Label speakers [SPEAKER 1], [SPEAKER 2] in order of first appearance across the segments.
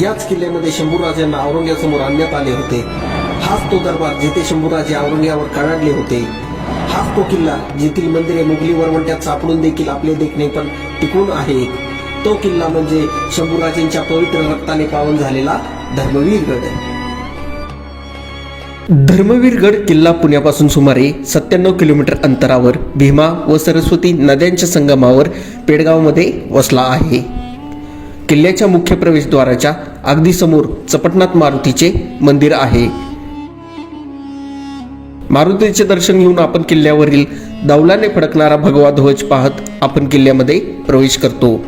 [SPEAKER 1] याच किल्ल्यामध्ये शंभूराजांना औरंग्यासमोर आणण्यात आले होते. हाच तो दरबार जिथे शंभूराजे औरंग्यावर कडाडले होते. हाच तो किल्ला जेथील मंदिरे मुघली वरवंट्यात सापडून देखील आपले देखणे पण टिकून आहे. तो किल्ला म्हणजे शंभूराजेंच्या पवित्र रक्ताने पावन झालेला धर्मवीरगड. धर्मवीरगड किल्ला पुण्यापासून सुमारे सत्त्याण्णव किलोमीटर अंतरावर भीमा व सरस्वती नद्यांच्या संगमावर पेडगावमध्ये वसला आहे. किल्ल्याच्या मुख्य प्रवेशद्वाराच्या अगदी समोर चपटनाथ मारुतीचे मंदिर आहे. मारुतीचे दर्शन घेऊन आपण किल्ल्यावरील दौलाने फडकणारा भगवा ध्वज पाहत आपण किल्ल्यामध्ये प्रवेश करतो.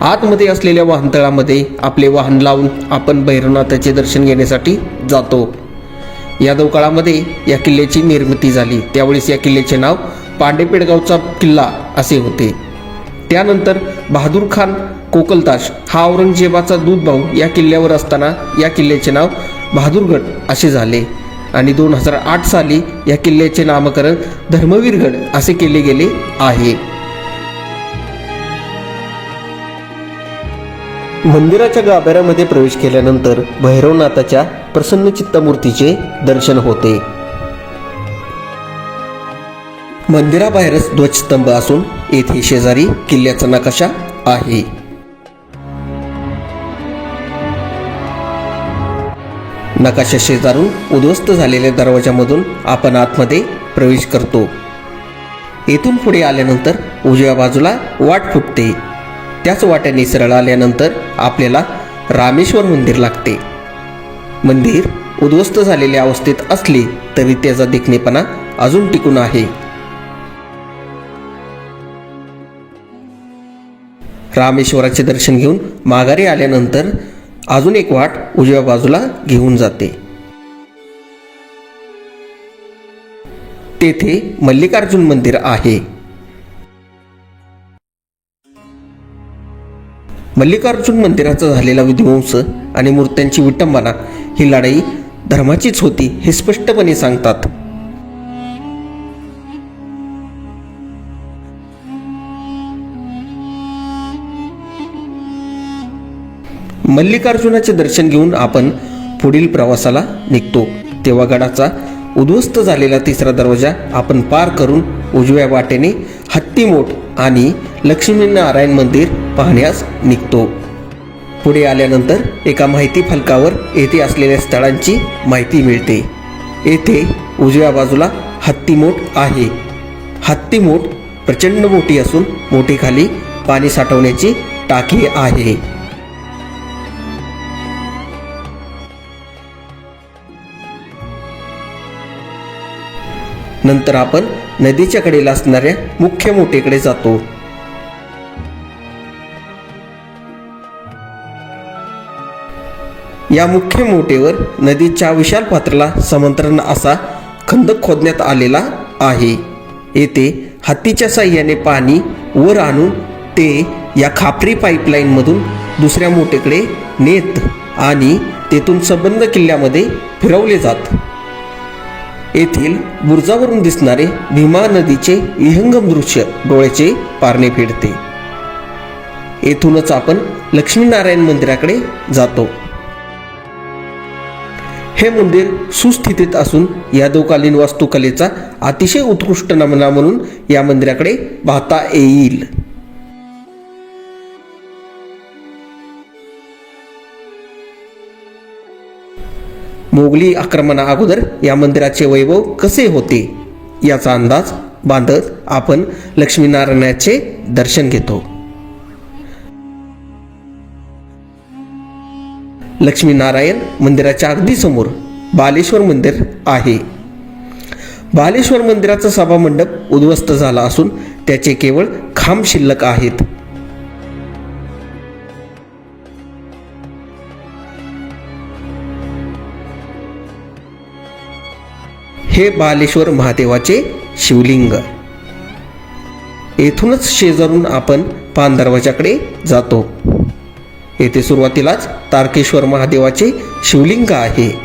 [SPEAKER 1] आतमध्ये असलेल्या वाहनतळामध्ये आपले वाहन लावून आपण भैरवनाथाचे दर्शन घेण्यासाठी जातो. यादव काळामध्ये या किल्ल्याची निर्मिती झाली. त्यावेळेस या किल्ल्याचे नाव पांडेपेडगावचा किल्ला असे होते. त्यानंतर बहादूर खान कोकलताश हा औरंगजेबाचा दूध भाऊ या किल्ल्यावर असताना या किल्ल्याचे नाव बहादूरगड असे झाले. आणि दोन हजार आठ साली या किल्ल्याचे नामकरण धर्मवीरगड असे केले गेले आहे. मंदिराच्या गाभाऱ्यामध्ये प्रवेश केल्यानंतर भैरवनाथाच्या प्रसन्न चित्तमूर्तीचे दर्शन होते. मंदिराबाहेरच ध्वजस्तंभ असून येथे शेजारी किल्ल्याचा नकाशा आहे. नकाशा शेजारून उद्ध्वस्त झालेल्या दरवाजामधून आपण आतमध्ये प्रवेश करतो. येथून पुढे आल्यानंतर उजव्या बाजूला वाट फुटते. त्याच वाट्याने सरळ आल्यानंतर आपल्याला रामेश्वर मंदिर लागते. मंदिर उद्ध्वस्त झालेल्या अवस्थेत असले तरी त्याचा देखणेपणा अजून टिकून आहे. रामेश्वराचे दर्शन घेऊन माघारी आल्यानंतर अजून एक वाट उजव्या बाजूला घेऊन जाते. तेथे मल्लिकार्जुन मंदिर आहे. मल्लिकार्जुन मंदिराचा झालेला विध्वंस आणि मूर्त्यांची विटंबना ही लढाई धर्माचीच होती हे स्पष्टपणे सांगतात. मल्लिकार्जुनाचे दर्शन घेऊन आपण पुढील प्रवासाला निघतो. तेव्हा गडाचा उद्ध्वस्त झालेला तिसरा दरवाजा आपण पार करून उजव्या वाटेने हत्तीमोठ आणि लक्ष्मीनारायण मंदिर पाहण्यास निघतो. पुढे आल्यानंतर एका माहिती फलकावर येथे असलेल्या स्थळांची माहिती मिळते. येथे उजव्या बाजूला हत्तीमोठ आहे. हत्तीमोठ प्रचंड मोठी असून मोठीखाली पाणी साठवण्याची टाकी आहे. नंतर आपण नदीच्या कडेला असणाऱ्या मुख्य मोठेकडे जातो. या मुख्य मोठेवर नदीच्या विशाल पात्राला समंतरण असा खंदक खोदण्यात आलेला आहे. येथे हत्तीच्या साह्याने पाणी वर आणून ते या खापरी पाईपलाईनमधून दुसऱ्या मोठेकडे नेत आणि तेथून संबंध किल्ल्यामध्ये फिरवले जात. येथील बुर्जावरून दिसणारे भीमा नदीचे विहंगम दृश्य डोळ्याचे पारणे फेडते. येथूनच आपण लक्ष्मीनारायण मंदिराकडे जातो. हे मंदिर सुस्थितीत असून यादवकालीन वास्तुकलेचा अतिशय उत्कृष्ट नमुना म्हणून या मंदिराकडे पाहता येईल. मोगली आक्रमणा अगोदर या मंदिराचे वैभव कसे होते याचा अंदाज बांधत आपण लक्ष्मीनारायणाचे दर्शन घेतो. लक्ष्मीनारायण मंदिराच्या अगदी समोर बालेश्वर मंदिर आहे. बालेश्वर मंदिराचा सभामंडप उद्ध्वस्त झाला असून त्याचे केवळ खांब शिल्लक आहेत. हे बालेश्वर महादेवाचे शिवलिंग. येथूनच शेजारून आपण पान जातो. येथे सुरुवातीलाच तारकेश्वर महादेवाचे शिवलिंग आहे.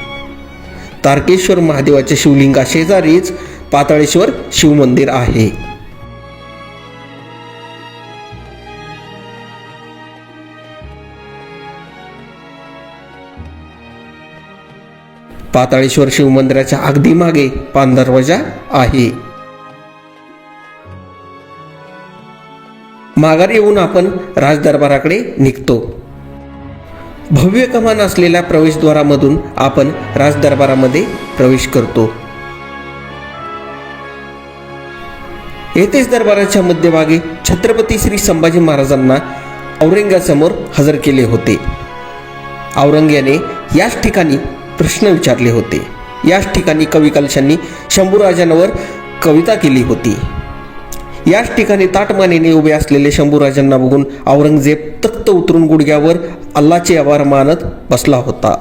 [SPEAKER 1] तारकेश्वर महादेवाचे शिवलिंगा शेजारीच पाताळेश्वर शिवमंदिर आहे. पाताळेश्वर शिवमंदिराच्या अगदी मागे पान दरवाजा आहे. माघार येऊन आपण राजदरबाराकडे निघतो. भव्य कमान असलेल्या प्रवेशद्वारामधून आपण राजदरबारामध्ये प्रवेश करतो. येथेच दरबाराच्या मध्यभागी छत्रपती श्री संभाजी महाराजांना औरंगासमोर हजर केले होते. औरंग याने याच ठिकाणी प्रश्न विचारले होते. याच ठिकाणी कवी कलशांनी शंभूराजांवर कविता केली होती. याच ठिकाणी ताटमानेने उभे असलेले शंभूराजांना बघून औरंगजेब तख्त उतरून गुडघ्यावर अल्लाचे आभार मानत बसला होता.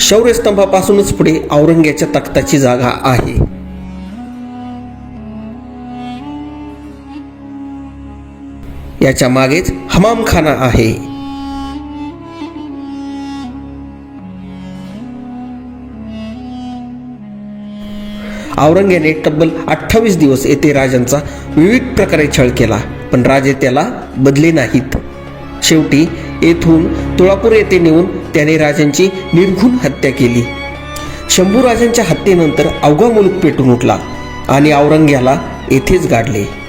[SPEAKER 1] शौर्यस्तंभापासूनच पुढे औरंग्याच्या तख्ताची जागा आहे. याच्या मागेच हमामखाना आहे. औरंग्याने तब्बल अठ्ठावीस दिवस येथे राजांचा विविध प्रकारे छळ केला पण राजे त्याला बदले नाहीत. शेवटी येथून तुळापूर येथे नेऊन त्याने राजांची निर्घुण हत्या केली. शंभू राजांच्या हत्येनंतर अवघा मुलूक पेटून उठला आणि औरंग्याला येथेच गाडले.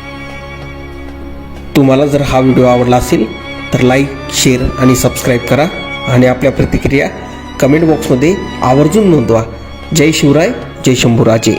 [SPEAKER 1] तुम्हाला जर हा व्हिडिओ आवडला असेल तर लाईक शेअर आणि सबस्क्राईब करा आणि आपल्या प्रतिक्रिया कमेंट बॉक्समध्ये आवर्जून नोंदवा. जय शिवराय जय शंभूराजे.